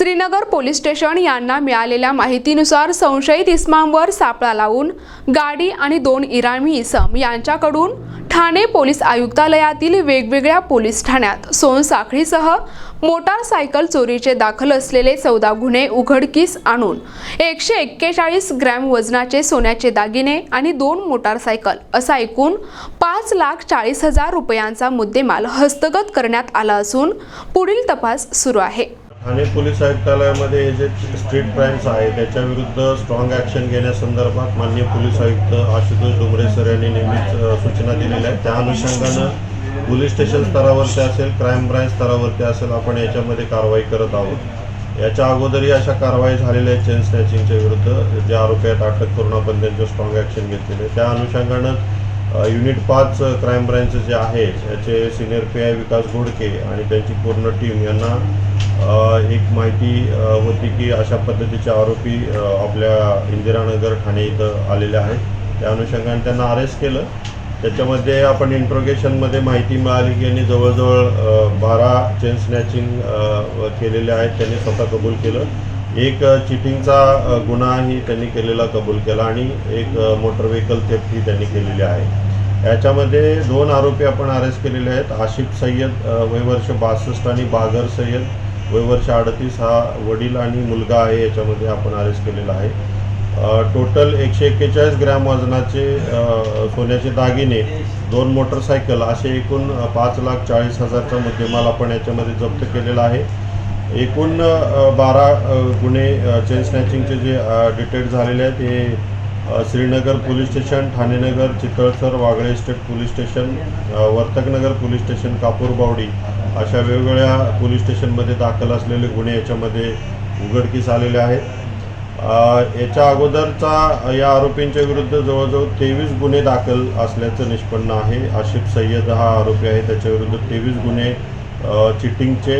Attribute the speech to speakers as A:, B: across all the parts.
A: Srinagar police station यांना मिळालेल्या माहितीनुसार संशयित इस्मांवर सापळा लावून गाडी आणि दोन इराणी इसम यांच्याकडून ठाणे पोलीस आयुक्तालयातील वेगवेगळ्या पोलीस ठाण्यात सोनसाखळीसह मोटारसायकल चोरीचे दाखल असलेले चौदा गुन्हे उघडकीस आणून एकशे एक्केचाळीस ग्रॅम वजनाचे सोन्याचे दागिने आणि दोन मोटारसायकल असा एकूण पाच लाख चाळीस हजार रुपयांचा मुद्देमाल हस्तगत करण्यात आला असून पुढील तपास सुरू आहे.
B: ठाणे पोलीस आयुक्तालयामध्ये हे जे स्ट्रीट क्राईम्स आहे त्याच्या विरुद्ध स्ट्रॉंग ॲक्शन घेण्यासंदर्भात माननीय पोलीस आयुक्त आशुतोष डोंगरे सर यांनी नेहमीच सूचना दिलेल्या आहेत. त्या अनुषंगानं पोलीस स्टेशन स्तरावरती असेल क्राईम ब्रांच स्तरावरती असेल आपण याच्यामध्ये कारवाई करत आहोत. याच्या अगोदरही अशा कारवाई झालेल्या आहेत चेन स्नॅचिंगच्या विरुद्ध जे आरोपी आहेत अटक करून आपण त्यांच्यावर स्ट्रॉंग ॲक्शन घेतलेले त्या अनुषंगानं युनिट पाच क्राईम ब्रांच जे आहे याचे senior P I Vikas Ghodke आणि त्यांची पूर्ण टीम यांना एक माहिती होती की अशा पद्धतीचे आरोपी आपल्या इंदिरानगर ठाणे इथं आलेले आहेत. त्या अनुषंगाने त्यांना अरेस्ट केलं. त्याच्यामध्ये आपण इंट्रोगेशनमध्ये माहिती मिळाली की यांनी जवळजवळ बारा चेन स्नॅचिंग केलेले आहेत. त्यांनी स्वतः कबूल केलं. एक चिटिंगचा गुन्हाही त्यांनी केलेला कबूल केला आणि एक मोटर व्हेकल थेफ्ट ही त्यांनी केलेली आहे. याच्यामध्ये दोन आरोपी आपण अरेस्ट केलेले आहेत. आशिफ सय्यद वय वर्ष बासष्ट आणि बागर सय्यद. वय वर्ष अडतीस हा वडील आणि मुलगा आहे याच्यामध्ये आपण अरेस्ट केलेला आहे. टोटल एकशे एक्केचाळीस ग्रॅम वजनाचे सोन्याचे दागिने दोन मोटरसायकल असे एकूण पाच लाख चाळीस हजारचा मुद्देमाल आपण याच्यामध्ये जप्त केलेला आहे. एकूण बारा गुन्हे चेन स्नॅचिंगचे जे डिटेक्ट झालेले आहेत हे Shrinagar police station Thanenagar Chitalsar Wagle estate police station Vartaknagar police station Kapurbawdi अशा वेगवेगळ्या पोलीस स्टेशनमध्ये दाखल असलेले गुन्हे याच्यामध्ये उघडकीस आलेले आहेत. याच्या अगोदरचा या आरोपींच्या विरुद्ध जवळजवळ तेवीस गुन्हे दाखल असल्याचं निष्पन्न आहे. आशिफ सय्यद हा आरोपी आहे. त्याच्याविरुद्ध तेवीस गुन्हे चिटिंगचे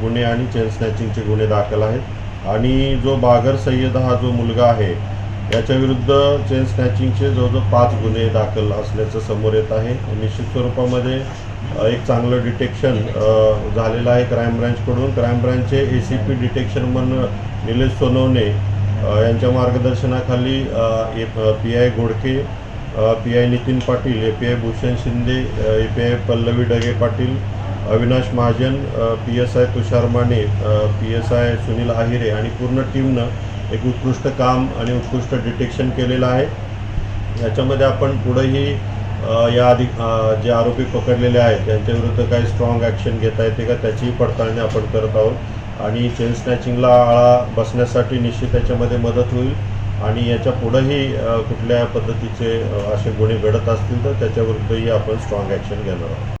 B: गुन्हे आणि चेन स्नॅचिंगचे गुन्हे दाखल आहेत. आणि जो बागर सय्यद हा जो मुलगा आहे याच्याविरुद्ध चेन स्नॅचिंगचे जवळजवळ पाच गुन्हे दाखल असल्याचं समोर येत आहे. निश्चित स्वरूपामध्ये एक चांगलं डिटेक्शन झालेलं आहे क्राईम ब्रँचकडून. क्राईम ब्रँचचे ए सी पी डिटेक्शन म्हणून निलेश सोनवणे यांच्या मार्गदर्शनाखाली P I Ghodke P I Nitin Patil A P I Bhushan Shinde A P I Pallavi Dage Patil Avinash Mahajan P S I Tushar Mane P S I Sunil Ahire आणि पूर्ण टीमनं एक उत्कृष्ट काम आणि उत्कृष्ट डिटेक्शन केलेलं आहे. याच्यामध्ये आपण पुढंही या आधी जे आरोपी पकडलेले आहेत त्यांच्याविरुद्ध काही स्ट्रॉंग ॲक्शन घेता येते का त्याचीही पडताळणी आपण करत आहोत. आणि चेन स्नॅचिंगला आळा बसण्यासाठी निश्चित त्याच्यामध्ये मदत होईल. आणि याच्या पुढंही कुठल्या पद्धतीचे असे गुन्हे घडत असतील तर त्याच्याविरुद्धही आपण स्ट्रॉंग ॲक्शन घेणार आहोत.